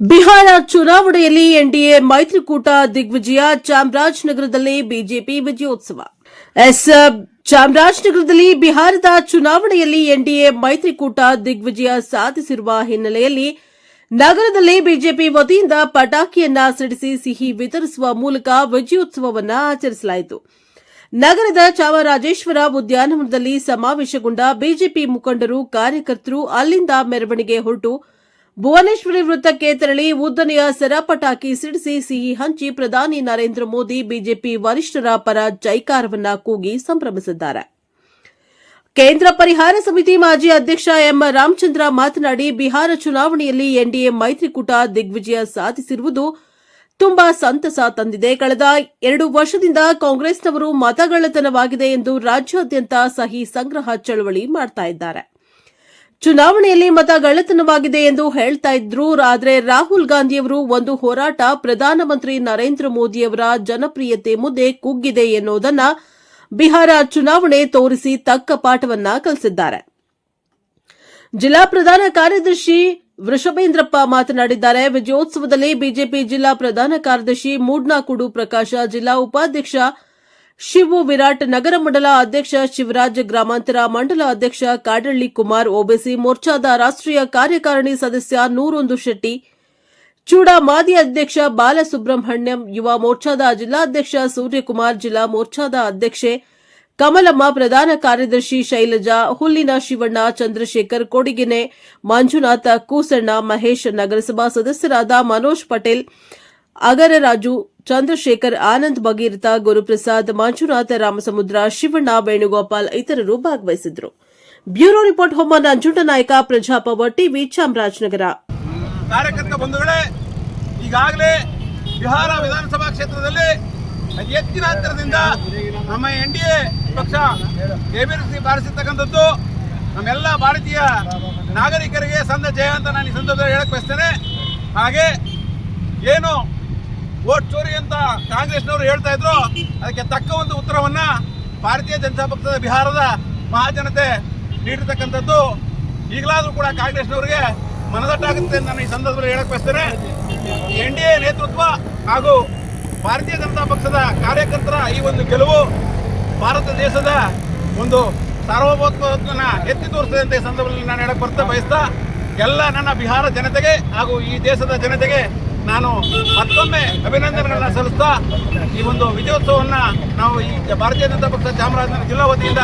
ಬಿಹಾರ ಚುನಾವಣೆಯಲ್ಲಿ ಎನ್ಡಿಎ ಮೈತ್ರಿಕೂಟ ದಿಗ್ವಿಜಯ ಚಾಮರಾಜನಗರದಲ್ಲಿ ಬಿಜೆಪಿ ವಿಜಯೋತ್ಸವ. ಎಸ್, ಚಾಮರಾಜನಗರದಲ್ಲಿ ಬಿಹಾರದ ಚುನಾವಣೆಯಲ್ಲಿ ಎನ್ಡಿಎ ಮೈತ್ರಿಕೂಟ ದಿಗ್ವಿಜಯ ಸಾಧಿಸಿರುವ ಹಿನ್ನೆಲೆಯಲ್ಲಿ ನಗರದಲ್ಲಿ ಬಿಜೆಪಿ ವತಿಯಿಂದ ಪಟಾಕಿಯನ್ನ ಸಿಡಿಸಿ ಸಿಹಿ ವಿತರಿಸುವ ಮೂಲಕ ವಿಜಯೋತ್ಸವವನ್ನು ಆಚರಿಸಲಾಯಿತು. ನಗರದ ಚಾಮರಾಜೇಶ್ವರ ಉದ್ಯಾನವನದಲ್ಲಿ ಸಮಾವೇಶಗೊಂಡ ಬಿಜೆಪಿ ಮುಖಂಡರು, ಕಾರ್ಯಕರ್ತರು ಅಲ್ಲಿಂದ ಮೆರವಣಿಗೆ ಹೊರಟು ಭುವನೇಶ್ವರಿ ವೃತ್ತಕ್ಕೆ ತೆರಳಿ ಉದ್ದನೆಯ ಸೆರಪಟಾಕಿ ಸಿಡಿಸಿ ಸಿಹಿ ಹಂಚಿ ಪ್ರಧಾನಿ ನರೇಂದ್ರ ಮೋದಿ ಬಿಜೆಪಿ ವರಿಷ್ಠರ ಪರ ಜೈಕಾರವನ್ನ ಕೂಗಿ ಸಂಭ್ರಮಿಸಿದ್ದಾರೆ. ಕೇಂದ್ರ ಪರಿಹಾರ ಸಮಿತಿ ಮಾಜಿ ಅಧ್ಯಕ್ಷ ಎಂ ರಾಮಚಂದ್ರ ಮಾತನಾಡಿ, ಬಿಹಾರ ಚುನಾವಣೆಯಲ್ಲಿ ಎನ್ಡಿಎ ಮೈತ್ರಿಕೂಟ ದಿಗ್ವಿಜಯ ಸಾಧಿಸಿರುವುದು ತುಂಬಾ ಸಂತಸ ತಂದಿದೆ. ಕಳೆದ ಎರಡು ವರ್ಷದಿಂದ ಕಾಂಗ್ರೆಸ್ನವರು ಮತಗಳ್ಳತನವಾಗಿದೆ ಎಂದು ರಾಜ್ಯಾದ್ಯಂತ ಸಹಿ ಸಂಗ್ರಹ ಚಳವಳಿ ಮಾಡ್ತಾ ಇದ್ದಾರೆ. ಚುನಾವಣೆಯಲ್ಲಿ ಮತ ಗಳತನವಾಗಿದೆ ಎಂದು ಹೇಳ್ತಾ ಇದ್ರು, ಆದರೆ ರಾಹುಲ್ ಗಾಂಧಿಯವರು ಒಂದು ಹೋರಾಟ ಪ್ರಧಾನಮಂತ್ರಿ ನರೇಂದ್ರ ಮೋದಿಯವರ ಜನಪ್ರಿಯತೆ ಮುಂದೆ ಕುಗ್ಗಿದೆ ಎನ್ನುವುದನ್ನ ಬಿಹಾರ ಚುನಾವಣೆ ತೋರಿಸಿ ತಕ್ಕ ಪಾಠವನ್ನ ಕಲಿಸಿದ್ದಾರೆ. ಜಿಲ್ಲಾ ಪ್ರಧಾನ ಕಾರ್ಯದರ್ಶಿ ವೃಷಭೇಂದ್ರಪ್ಪ ಮಾತನಾಡಿದ್ದಾರೆ. ವಿಜಯೋತ್ಸವದಲ್ಲಿ ಬಿಜೆಪಿ ಜಿಲ್ಲಾ ಪ್ರಧಾನ ಕಾರ್ಯದರ್ಶಿ ಮೂಡ್ನಾಕುಡು ಪ್ರಕಾಶ, ಜಿಲ್ಲಾ ಉಪಾಧ್ಯಕ್ಷ ಶಿವು ವಿರಾಟ್ ನಗರ ಮಂಡಲ ಅಧ್ಯಕ್ಷ ಶಿವರಾಜ್ ಗ್ರಾಮಾಂತರ ಮಂಡಲ ಅಧ್ಯಕ್ಷ ಕಾಡಳ್ಳಿ ಕುಮಾರ್ ಒಬಿಸಿ ಮೋರ್ಚಾದ ರಾಷ್ಟ್ರೀಯ ಕಾರ್ಯಕಾರಿಣಿ ಸದಸ್ಯ ನೂರೊಂದು ಶೆಟ್ಟಿ, ಚೂಡಾ ಮಾದಿ ಅಧ್ಯಕ್ಷ ಬಾಲಸುಬ್ರಹ್ಮಣ್ಯಂ, ಯುವ ಮೋರ್ಚಾದ ಜಿಲ್ಲಾಧ್ಯಕ್ಷ ಸೂರ್ಯಕುಮಾರ್, ಜಿಲ್ಲಾ ಮೋರ್ಚಾದ ಅಧ್ಯಕ್ಷೆ ಕಮಲಮ್ಮ, ಪ್ರಧಾನ ಕಾರ್ಯದರ್ಶಿ ಶೈಲಜಾ, ಹುಲ್ಲಿನ ಶಿವಣ್ಣ, ಚಂದ್ರಶೇಖರ್ ಕೊಡಿಗೆನೆ, ಮಂಜುನಾಥ ಕೂಸಣ್ಣ, ಮಹೇಶ್ ನಗರಸಭಾ ಸದಸ್ಯರಾದ ಮನೋಜ್ ಪಟೇಲ್, ಅಗರರಾಜು ಚಂದ್ರಶೇಖರ್, ಆನಂದ್ ಭಗೀರಥ, ಗುರುಪ್ರಸಾದ್, ಮಂಜುನಾಥ ರಾಮಸಮುದ್ರ, ಶಿವಣ್ಣ, ವೇಣುಗೋಪಾಲ್ ಇತರರು ಭಾಗವಹಿಸಿದ್ರು. Bureau report Homma Nanjundanayaka Praja power TV, Chamarajanagar. ಕಾರ್ಯಕರ್ತ ಬಂಧುಗಳೇ, ಈಗಾಗಲೇ ಬಿಹಾರ ವಿಧಾನಸಭಾ ಕ್ಷೇತ್ರದಲ್ಲಿ ಅತಿ ಹೆಚ್ಚಿನ ಅಂತರದಿಂದ ನಮ್ಮ ಎನ್ ಡಿ ಎ ಪಕ್ಷ ಎಬಿರಿಸಿ ಬಾರಿಸಿರ್ತಕ್ಕಂಥದ್ದು, ನಮ್ಮೆಲ್ಲ ಭಾರತೀಯ ನಾಗರಿಕರಿಗೆ ಸಂದ ಜಯ ಅಂತ ನಾನು ಈ ಸಂದರ್ಭದಲ್ಲಿ ಹೇಳಕ್ ಬಯಸ್ತೇನೆ. ಹಾಗೆ ಏನು ವೋಟ್ ಚೋರಿ ಅಂತ ಕಾಂಗ್ರೆಸ್ನವರು ಹೇಳ್ತಾ ಇದ್ರು. ಅದಕ್ಕೆ ತಕ್ಕ ಒಂದು ಉತ್ತರವನ್ನ ಭಾರತೀಯ ಜನತಾ ಪಕ್ಷದ ಬಿಹಾರದ ಮಹಾಜನತೆ ನೀಡಿರ್ತಕ್ಕಂಥದ್ದು. ಈಗಲಾದರೂ ಕೂಡ ಕಾಂಗ್ರೆಸ್ನವರಿಗೆ ಮನದಟ್ಟಾಗುತ್ತೆ ಅಂತ ನಾನು ಈ ಸಂದರ್ಭದಲ್ಲಿ ಹೇಳಕ್ ಬಯಸ್ತೇನೆ. ಎನ್ ಡಿ ಎ ನೇತೃತ್ವ ಹಾಗೂ ಭಾರತೀಯ ಜನತಾ ಪಕ್ಷದ ಕಾರ್ಯಕರ್ತರ ಈ ಒಂದು ಗೆಲುವು ಭಾರತ ದೇಶದ ಒಂದು ಸಾರ್ವಭೌಮತ್ವವನ್ನು ಎತ್ತಿ ತೋರಿಸ್ತದೆ ಅಂತ ಈ ಸಂದರ್ಭದಲ್ಲಿ ನಾನು ಹೇಳಕ್ ಬರ್ತಾ ಬಯಸ್ತಾ, ಎಲ್ಲ ನನ್ನ ಬಿಹಾರ ಜನತೆಗೆ ಹಾಗೂ ಈ ದೇಶದ ಜನತೆಗೆ ನಾನು ಮತ್ತೊಮ್ಮೆ ಅಭಿನಂದನೆಗಳನ್ನ ಸಲ್ಲಿಸ್ತಾ ಈ ಒಂದು ವಿಜಯೋತ್ಸವವನ್ನು ನಾವು ಈ ಭಾರತೀಯ ಜನತಾ ಪಕ್ಷ ಚಾಮರಾಜನಗರ ಜಿಲ್ಲಾ ವತಿಯಿಂದ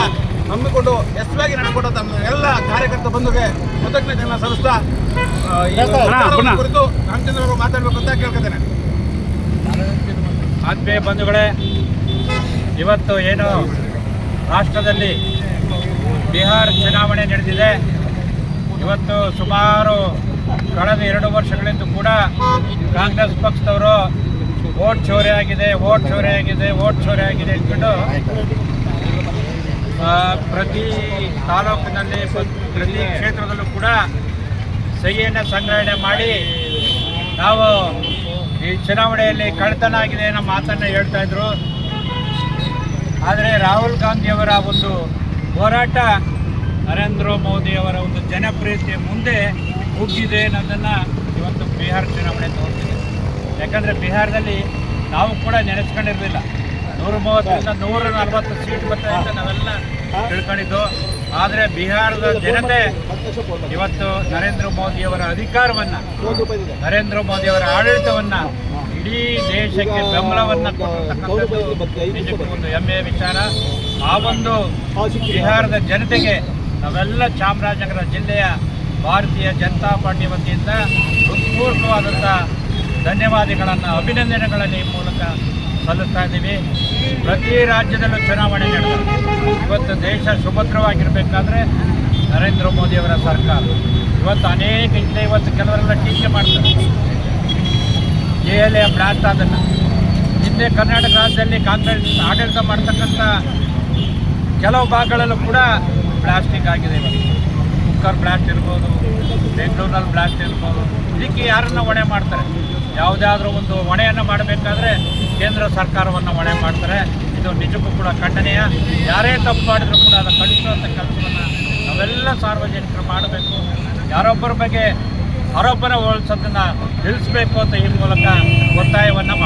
ಹಮ್ಮಿಕೊಂಡು ಯಶಸ್ವಿಯಾಗಿ ನಡೆಕೊಟ್ಟ ತಮ್ಮ ಎಲ್ಲ ಕಾರ್ಯಕರ್ತ ಬಂಧುಗೆ ಕೃತಜ್ಞತೆಯನ್ನು ಸಲ್ಲಿಸ್ತಾ ಕುರಿತು ರಾಮಚಂದ್ರ ಅವರು ಮಾತಾಡಬೇಕು ಅಂತ ಕೇಳ್ಕೊತೇನೆ. ಆತ್ಮೀಯ ಬಂಧುಗಳೇ ಇವತ್ತು ಏನು ರಾಷ್ಟ್ರದಲ್ಲಿ ಬಿಹಾರ್ ಚುನಾವಣೆ ನಡೆದಿದೆ. ಇವತ್ತು ಸುಮಾರು ಕಳೆದ ಎರಡು ವರ್ಷಗಳಿಂದ ಕೂಡ ಕಾಂಗ್ರೆಸ್ ಪಕ್ಷದವರು ವೋಟ್ ಚೋರಿ ಆಗಿದೆ, ವೋಟ್ ಚೋರಿ ಆಗಿದೆ, ವೋಟ್ ಚೋರಿ ಆಗಿದೆ ಅಂದ್ಕೊಂಡು ಪ್ರತಿ ತಾಲೂಕಿನಲ್ಲಿ, ಪ್ರತಿ ಕ್ಷೇತ್ರದಲ್ಲೂ ಕೂಡ ಸಹಿಯನ್ನು ಸಂಗ್ರಹಣೆ ಮಾಡಿ ನಾವು ಈ ಚುನಾವಣೆಯಲ್ಲಿ ಕಳ್ತನ ಆಗಿದೆ ಅನ್ನೋ ಮಾತನ್ನು ಹೇಳ್ತಾ ಇದ್ರು. ಆದರೆ ರಾಹುಲ್ ಗಾಂಧಿಯವರ ಒಂದು ಹೋರಾಟ ನರೇಂದ್ರ ಮೋದಿಯವರ ಒಂದು ಜನಪ್ರಿಯತೆ ಮುಂದೆ ಕುಗ್ಗಿದೆ ಅನ್ನೋದನ್ನು ಇವತ್ತು ಬಿಹಾರ ಚುನಾವಣೆ ತೋರಿಸಿದೆ ಯಾಕಂದರೆ ಬಿಹಾರದಲ್ಲಿ ನಾವು ಕೂಡ ನೆನೆಸ್ಕೊಂಡಿರಲಿಲ್ಲ. ನೂರ ಮೂವತ್ತರಿಂದ ನೂರ ನಲವತ್ತು ಸೀಟ್ ಬರ್ತದೆ ಅಂತ ನಾವೆಲ್ಲ ತಿಳ್ಕೊಂಡಿದ್ದು. ಆದರೆ ಬಿಹಾರದ ಜನತೆ ಇವತ್ತು ನರೇಂದ್ರ ಮೋದಿಯವರ ಅಧಿಕಾರವನ್ನು, ನರೇಂದ್ರ ಮೋದಿಯವರ ಆಡಳಿತವನ್ನು ಇಡೀ ದೇಶಕ್ಕೆ ಬೆಂಬಲವನ್ನು ಕೊಟ್ಟಿರ್ತಕ್ಕಂಥದ್ದು ಒಂದು ಹೆಮ್ಮೆಯ ವಿಚಾರ. ಆ ಒಂದು ಬಿಹಾರದ ಜನತೆಗೆ ನಾವೆಲ್ಲ ಚಾಮರಾಜನಗರ ಜಿಲ್ಲೆಯ ಭಾರತೀಯ ಜನತಾ ಪಾರ್ಟಿ ವತಿಯಿಂದ ಹೃತ್ಪೂರ್ವಕವಾದಂಥ ಧನ್ಯವಾದಗಳನ್ನು ಅಭಿನಂದನೆಗಳಲ್ಲಿ ಈ ಮೂಲಕ ಸಲ್ಲಿಸ್ತಾ ಇದ್ದೀವಿ. ಪ್ರತಿ ರಾಜ್ಯದಲ್ಲೂ ಚುನಾವಣೆ ನಡೆದ, ಇವತ್ತು ದೇಶ ಸುಭದ್ರವಾಗಿರಬೇಕಾದ್ರೆ ನರೇಂದ್ರ ಮೋದಿಯವರ ಸರ್ಕಾರ. ಇವತ್ತು ಅನೇಕ ಹಿಂದೆ ಇವತ್ತು ಕೆಲವರೆಲ್ಲ ಟೀಕೆ ಮಾಡ್ತಾರೆ. ಜೆ ಎಲ್ ಎ ಬ್ಲಾಸ್ಟ್ ಅದನ್ನು ಹಿಂದೆ ಕರ್ನಾಟಕ ರಾಜ್ಯದಲ್ಲಿ ಕಾಂಗ್ರೆಸ್ ಆಡಳಿತ ಮಾಡ್ತಕ್ಕಂಥ ಕೆಲವು ಭಾಗಗಳಲ್ಲೂ ಕೂಡ ಪ್ಲಾಸ್ಟಿಕ್ ಆಗಿದೆ ಇವತ್ತು. ಕುಕ್ಕರ್ ಬ್ಲಾಸ್ಟ್ ಇರ್ಬೋದು ಬೆಂಗಳೂರಿನಲ್ಲಿ ಬ್ಲಾಸ್ಟ್ ಇರ್ಬೋದು, ಇದಕ್ಕೆ ಯಾರನ್ನ ಹೊಣೆ ಮಾಡ್ತಾರೆ? ಯಾವುದಾದ್ರೂ ಒಂದು ಹೊಣೆಯನ್ನು ಮಾಡಬೇಕಾದ್ರೆ ಕೇಂದ್ರ ಸರ್ಕಾರವನ್ನು ಹೊಣೆ ಮಾಡ್ತಾರೆ. ಇದು ನಿಜಕ್ಕೂ ಕೂಡ ಖಂಡನೀಯ. ಯಾರೇ ತಪ್ಪು ಮಾಡಿದರೂ ಕೂಡ ಅದನ್ನು ಕಳಿಸುವಂಥ ಕೆಲಸವನ್ನು ನಾವೆಲ್ಲ ಸಾರ್ವಜನಿಕರು ಮಾಡಬೇಕು. ಯಾರೊಬ್ಬರ ಬಗ್ಗೆ ಆರೋಪನ ಹೋಲಿಸೋದನ್ನು ನಿಲ್ಲಿಸಬೇಕು ಅಂತ ಈ ಮೂಲಕ ಒತ್ತಾಯವನ್ನು